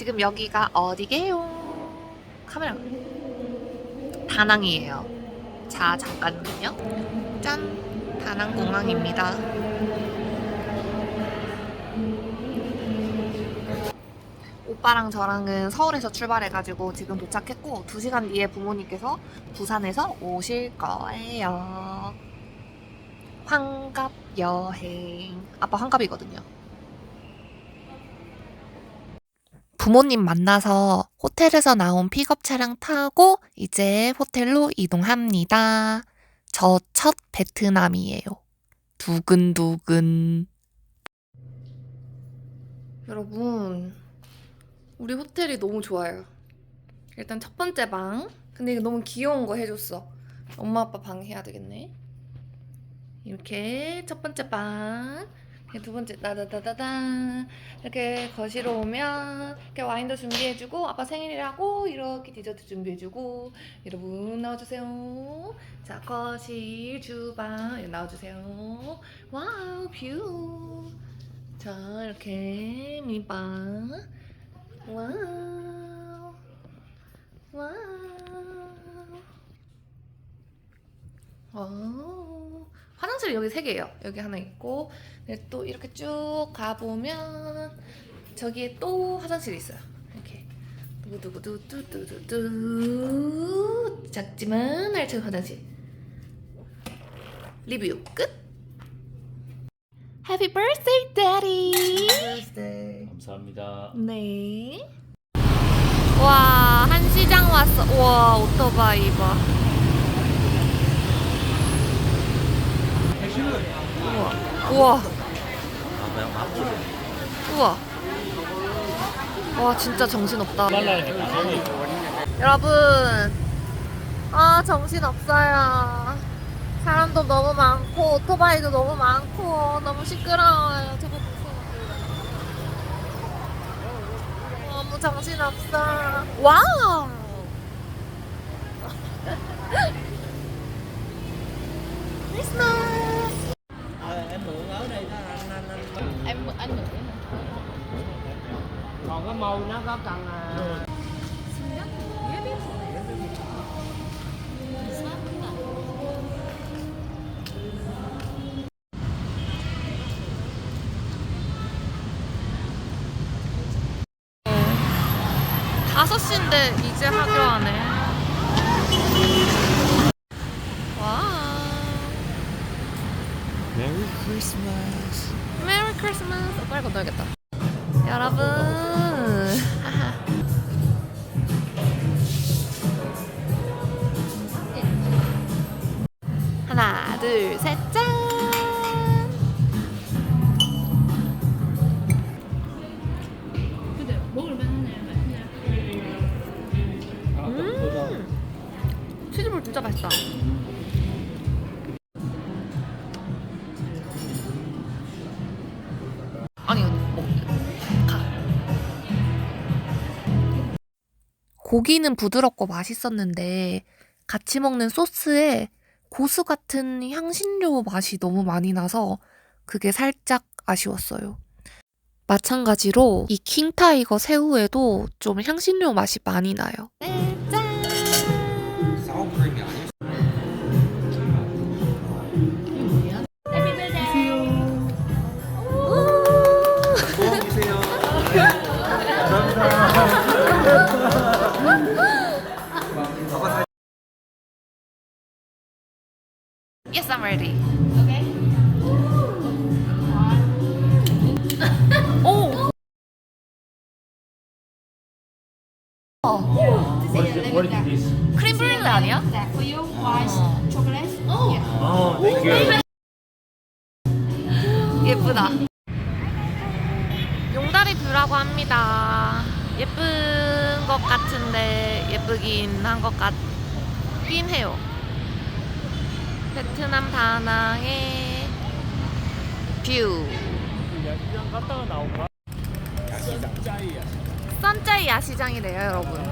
지금 여기가 어디게요? 카메라. 다낭이에요. 자, 잠깐만요. 짠! 다낭 공항입니다. 오빠랑 저랑은 서울에서 출발해가지고 지금 도착했고 2시간 뒤에 부모님께서 부산에서 오실 거예요. 환갑 여행. 아빠 환갑이거든요. 부모님 만나서 호텔에서 나온 픽업 차량 타고 이제 호텔로 이동합니다. 저 첫 베트남이에요. 두근두근. 여러분, 우리 호텔이 너무 좋아요. 일단 첫 번째 방. 근데 이거 너무 귀여운 거 해줬어. 엄마 아빠 방 해야 되겠네. 이렇게 첫 번째 방. 이렇게 두 번째 따다다다다. 이렇게 거실로 오면 이렇게 와인도 준비해주고 아빠 생일이라고 이렇게 디저트 준비해주고 여러분 나와주세요. 자 거실 주방 나와주세요. 와우 뷰. 자 이렇게 미방. 와우. 와우. 어, 화장실이 여기 세 개예요. 여기 하나 있고, 또 이렇게 쭉 가보면 저기에 또 화장실이 있어요. 이렇게 두구두구두두두두두 작지만 알찬 화장실. 리뷰 끝. Happy birthday, Daddy. 감사합니다. 네. 와, 한 시장 왔어. 와, 오토바이 봐. 우와. 우와. 와, 진짜 정신없다. 여러분. 아, 정신없어요. 사람도 너무 많고, 오토바이도 너무 많고, 너무 시끄러워요. 저거 보세요. 너무 정신없어. 와우! 크리스마스! Còn cái màu nó có cần à, 다섯 시인데 이제 하교하네. 와. 메리 크리스마스. 메리 크리스마스. 빨리 건너야겠다. 여러분. 고기는 부드럽고 맛있었는데 같이 먹는 소스에 고수 같은 향신료 맛이 너무 많이 나서 그게 살짝 아쉬웠어요. 마찬가지로 이 킹타이거 새우에도 좀 향신료 맛이 많이 나요. Yes, I'm ready. okay 오! What is, what is this? 크림 브릴레 아니야? that for you white chocolate yeah. Oh, thank you. 예쁘다. 용다리 뷰라고 합니다. 예쁜 것 같은데 예쁘긴 한 것 같긴 해요. 베트남 다낭의 뷰. 썬짜이 야시장이래요, 여러분.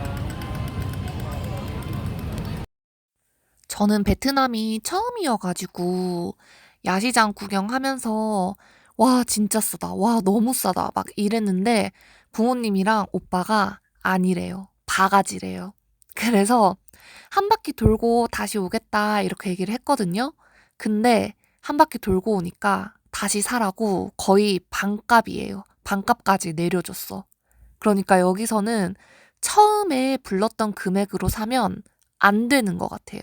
저는 베트남이 처음이어가지고 야시장 구경하면서 와, 진짜 싸다. 와, 너무 싸다. 막 이랬는데 부모님이랑 오빠가 아니래요. 바가지래요. 그래서 한 바퀴 돌고 다시 오겠다 이렇게 얘기를 했거든요. 근데 한 바퀴 돌고 오니까 다시 사라고 거의 반값이에요. 반값까지 내려줬어. 그러니까 여기서는 처음에 불렀던 금액으로 사면 안 되는 것 같아요.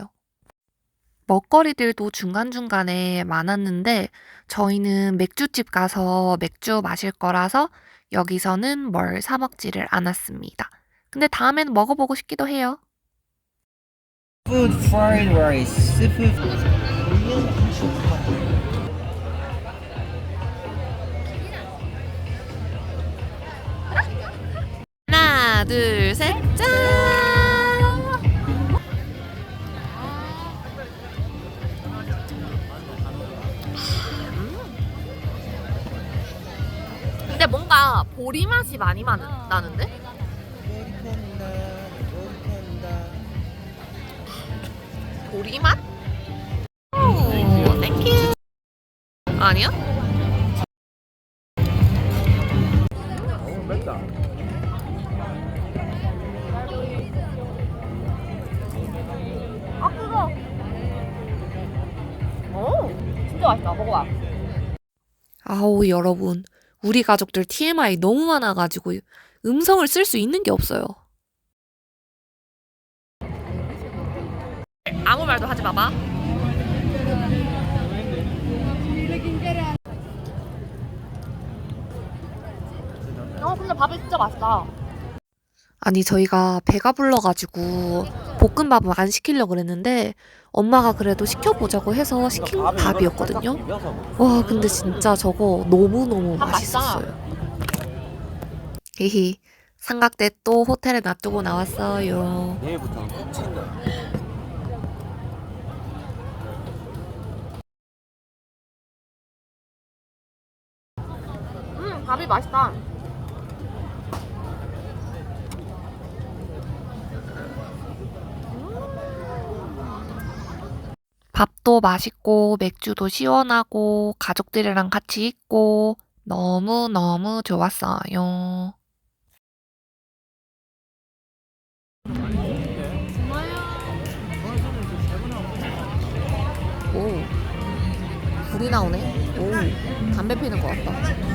먹거리들도 중간중간에 많았는데 저희는 맥주집 가서 맥주 마실 거라서 여기서는 뭘 사 먹지를 않았습니다. 근데 다음에는 먹어보고 싶기도 해요. Food fried rice, seafood. 하나, 둘, 셋, 짠! 근데 뭔가 보리 맛이 많이 마- 나는데? 보리 맛? 오, 땡큐. 아니야? 어, 맵다. 아, 그거. 오, 진짜 맛있다. 먹어봐. 아우, 여러분. 우리 가족들 TMI 너무 많아가지고 음성을 쓸 수 있는 게 없어요. 아무 말도 하지 마봐. 어, 근데 밥이 진짜 맛있다. 아니, 저희가 배가 불러가지고 볶음밥을 안 시키려고 그랬는데 엄마가 그래도 시켜보자고 해서 시킨 밥이었거든요. 와, 근데 진짜 저거 너무너무 맛있었어요. 히히. 삼각대 또 호텔에 놔두고 나왔어요. 친다. 밥이 맛있다. 밥도 맛있고 맥주도 시원하고 가족들이랑 같이 있고 너무너무 좋았어요. 오, 불이 나오네. 오, 담배 피는 것 같다.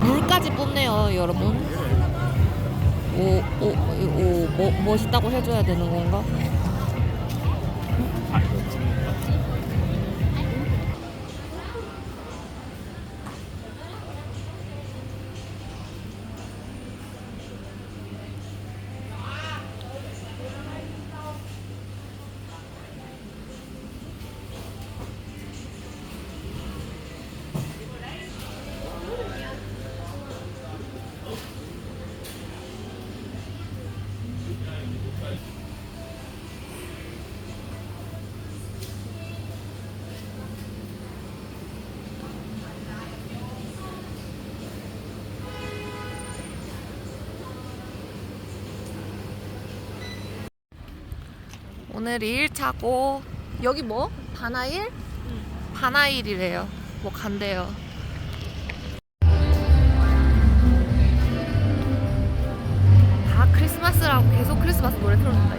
물까지 뿜네요, 여러분. 오, 오, 오, 뭐, 멋있다고 해줘야 되는 건가? 오늘 2일차고 여기 뭐? 바나일? 바나일이래요. 뭐 간대요. 다 크리스마스라고 계속 크리스마스 노래 틀어준다.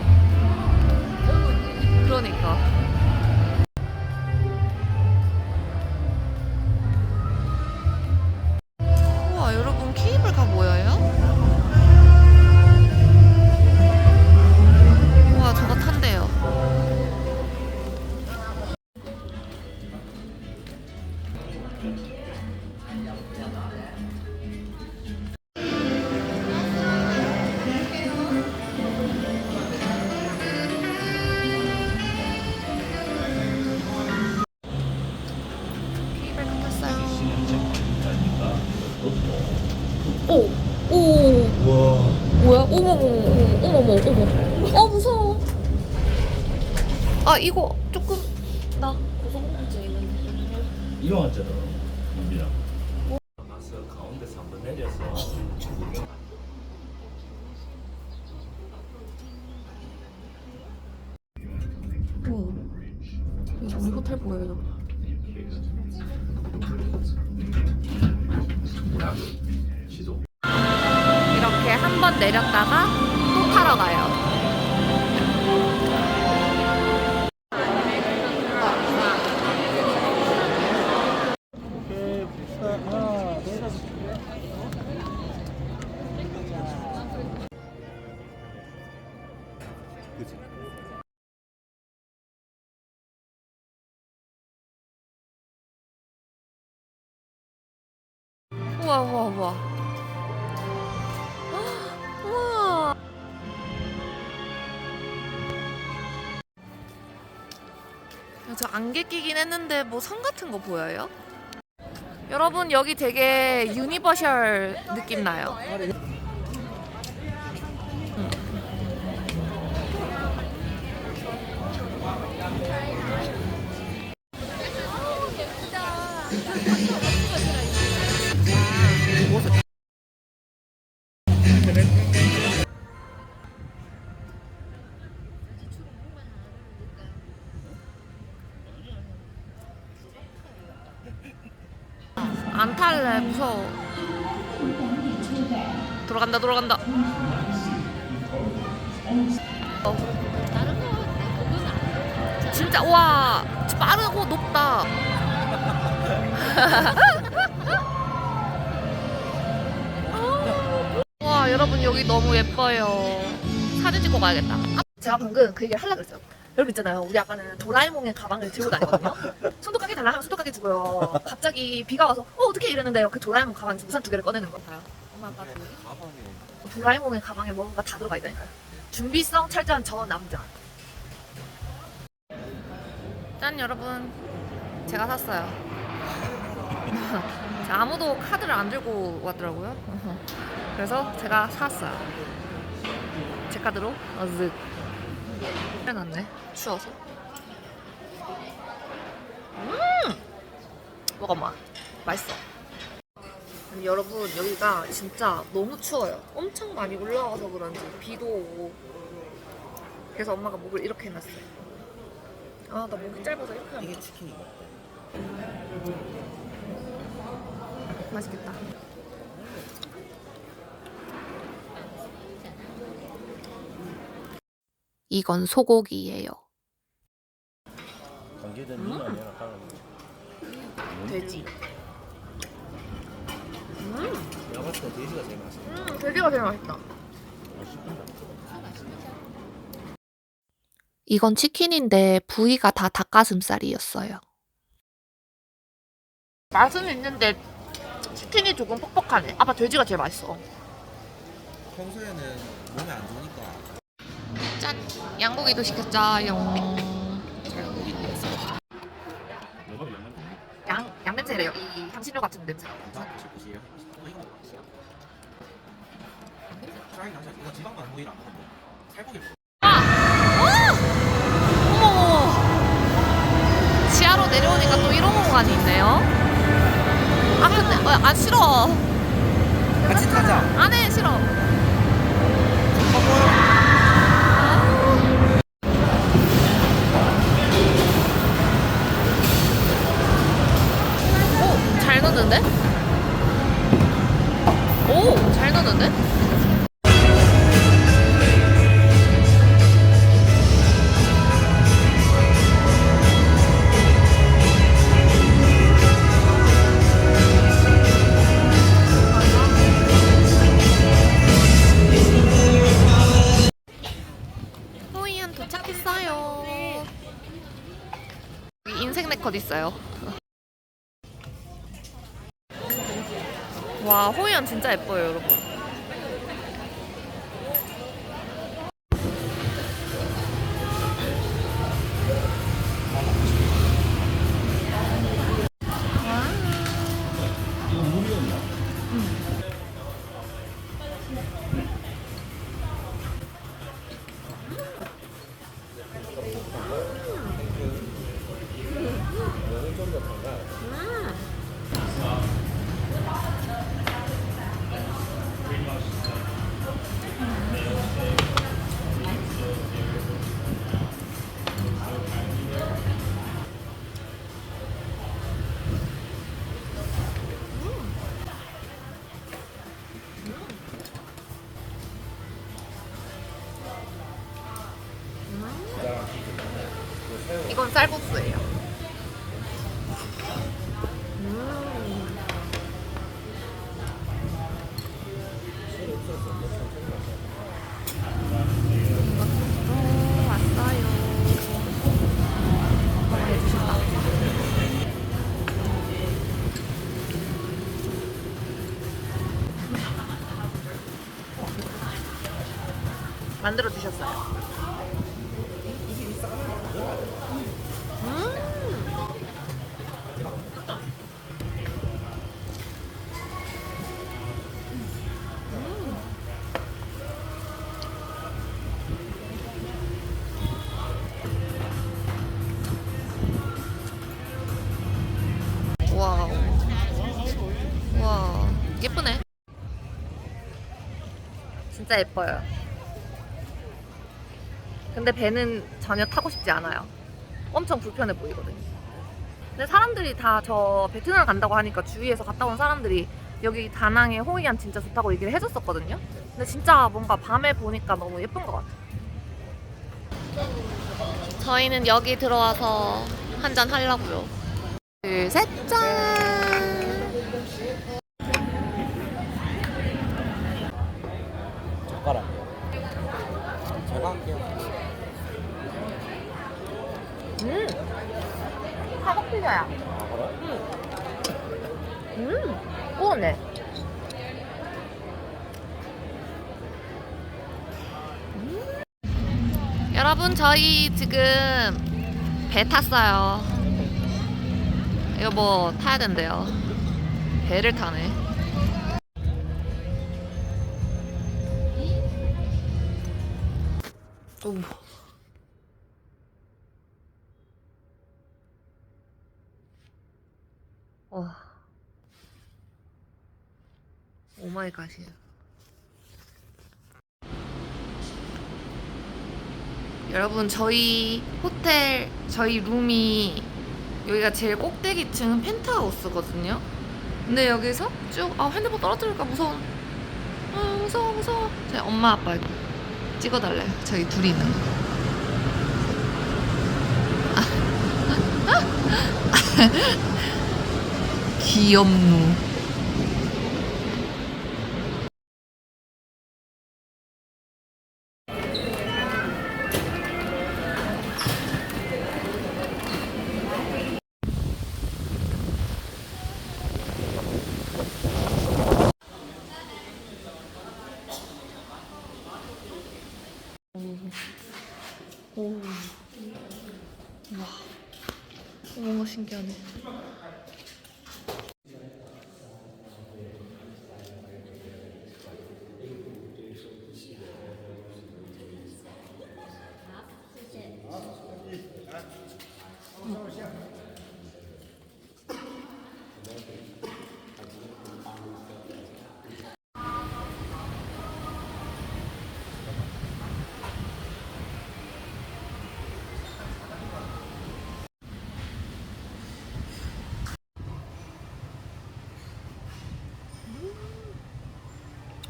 호텔 보여요. 이렇게 한 번 내렸다가 또 타러 가요. 우와. 저 안개 끼긴 했는데 뭐성 같은 거 보여요? 여러분 여기 되게 유니버셜 느낌 나요. 안 탈래 무서워. 돌아간다 돌아간다. 어. 진짜 와 빠르고 높다. 와 여러분 여기 너무 예뻐요. 사진 찍고 가야겠다. 제가 방금 그 얘기를 하려고 그랬어요. 여러분 있잖아요. 우리 아빠는 도라에몽의 가방을 들고 다니거든요. 손톱깎이 달라 하면 손톱깎이 주고요. 갑자기 비가 와서 어 어떻게 이러는데요. 그 도라에몽 가방 우산 두 개를 꺼내는 거예요. 엄마 아빠 그 도라에몽의 가방에 뭔가 다 들어가 있다니까요. 준비성 철저한 저 남자. 짠 여러분, 제가 샀어요. 자, 아무도 카드를 안 들고 왔더라고요. 그래서 제가 샀어요. 제 카드로 어쓱 해놨네. 추워서. 음, 먹어봐. 맛있어. 여러분 여기가 진짜 너무 추워요. 엄청 많이 올라와서 그런지 비도 오고. 그래서 엄마가 목을 이렇게 해놨어요. 아, 나 목이 짧아서 이렇게 이게 치킨이고. 맛있겠다. 이건 소고기예요. 관계된 음. 돼지. 내가 봤을 때 돼지가 제일 맛있어. 음, 돼지가 제일 맛있다. 이건 치킨인데 부위가 다 닭가슴살이었어요. 맛은 있는데 치킨이 조금 퍽퍽하네. 아빠 돼지가 제일 맛있어. 평소에는 몸에 안 좋으니까. 짠! 양고기도 시켰죠요. 양, 양 냄새래요. 이 향신료 같은 냄새. 어, 지방만 안 먹고 살고기 먹어. 어머! 지하로 내려오니까 또 이런 공간이 있네요. 아, 근데, 어, 아, 싫어. 같이 타자. 안 해, 싫어. 오, 넣는데? 호이안 도착했어요. 있어요. 와, 호이안 진짜 예뻐요, 여러분. 만들어 주셨어요. 예쁘네. 진짜 예뻐요. 근데 배는 전혀 타고 싶지 않아요. 엄청 불편해 보이거든요. 근데 사람들이 다 저 베트남 간다고 하니까 주위에서 갔다 온 사람들이 여기 다낭의 호이안 진짜 좋다고 얘기를 해줬었거든요. 근데 진짜 뭔가 밤에 보니까 너무 예쁜 것 같아요. 저희는 여기 들어와서 한잔 하려고요. 둘, 셋, 짠! 젓가락이요. 제가 할게요. 음! 사각 피자야. 아 그래? 음! 구워네. 음. 여러분, 저희 지금 배 탔어요. 이거 뭐 타야 된대요. 배를 타네. 오. 오마이 갓이야. 여러분 저희 호텔 저희 룸이 여기가 제일 꼭대기층은 펜트하우스거든요. 근데 여기서 쭉 아 핸드폰 떨어뜨릴까 무서워. 아 무서워 무서워. 저희 엄마 아빠 찍어달래요. 저희 둘이 있는 거. 귀엽누. 오. 와. 뭔가 신기하네.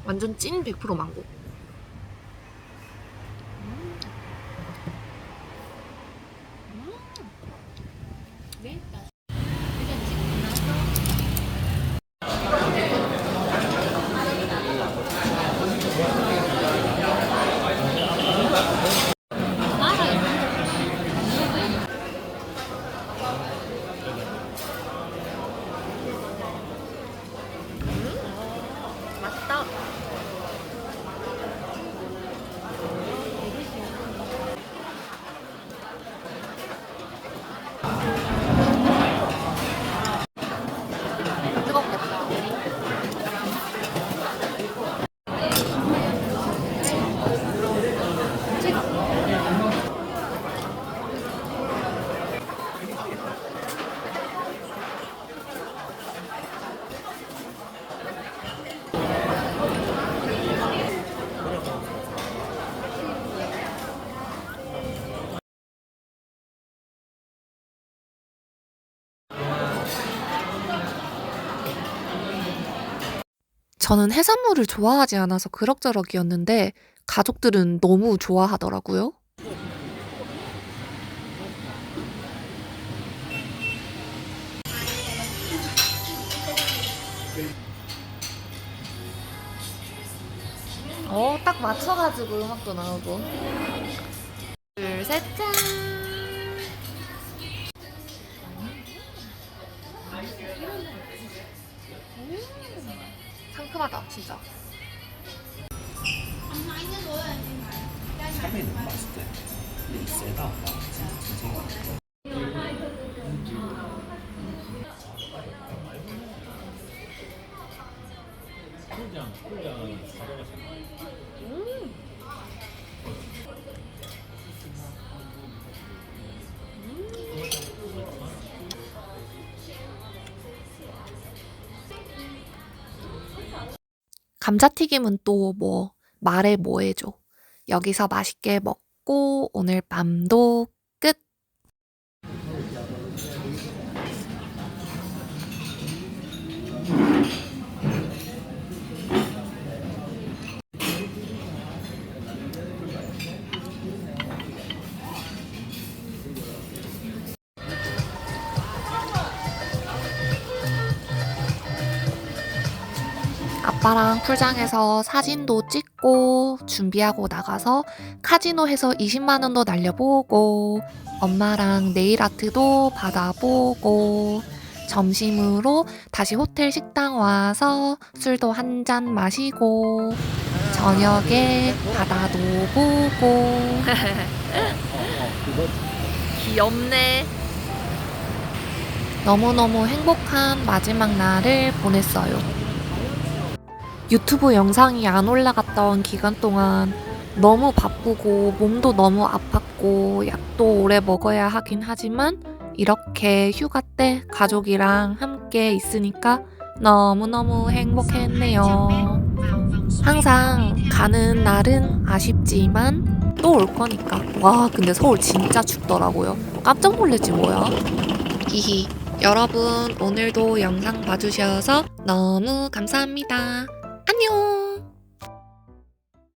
완전 찐 100% 망고. 저는 해산물을 좋아하지 않아서 그럭저럭이었는데 가족들은 너무 좋아하더라고요. 어, 딱 맞춰가지고 음악도 나오고. 둘, 셋, 짠! 음. 상큼하다, 진짜. 참외는 맛있대. 근데 이 세다. 진짜 진짜. 감자튀김은 또 뭐 말해 뭐 해줘. 여기서 맛있게 먹고 오늘 밤도 아빠랑 풀장에서 사진도 찍고 준비하고 나가서 카지노 해서 20만 원도 날려보고 엄마랑 네일 아트도 받아보고 점심으로 다시 호텔 식당 와서 술도 한 잔 마시고 저녁에 바다도 보고 귀엽네 너무너무 행복한 마지막 날을 보냈어요. 유튜브 영상이 안 올라갔던 기간 동안 너무 바쁘고 몸도 너무 아팠고 약도 오래 먹어야 하긴 하지만 이렇게 휴가 때 가족이랑 함께 있으니까 너무너무 행복했네요. 항상 가는 날은 아쉽지만 또 올 거니까. 와, 근데 서울 진짜 춥더라고요. 깜짝 놀랐지 뭐야. 히히. 여러분, 오늘도 영상 봐주셔서 너무 감사합니다. 안녕.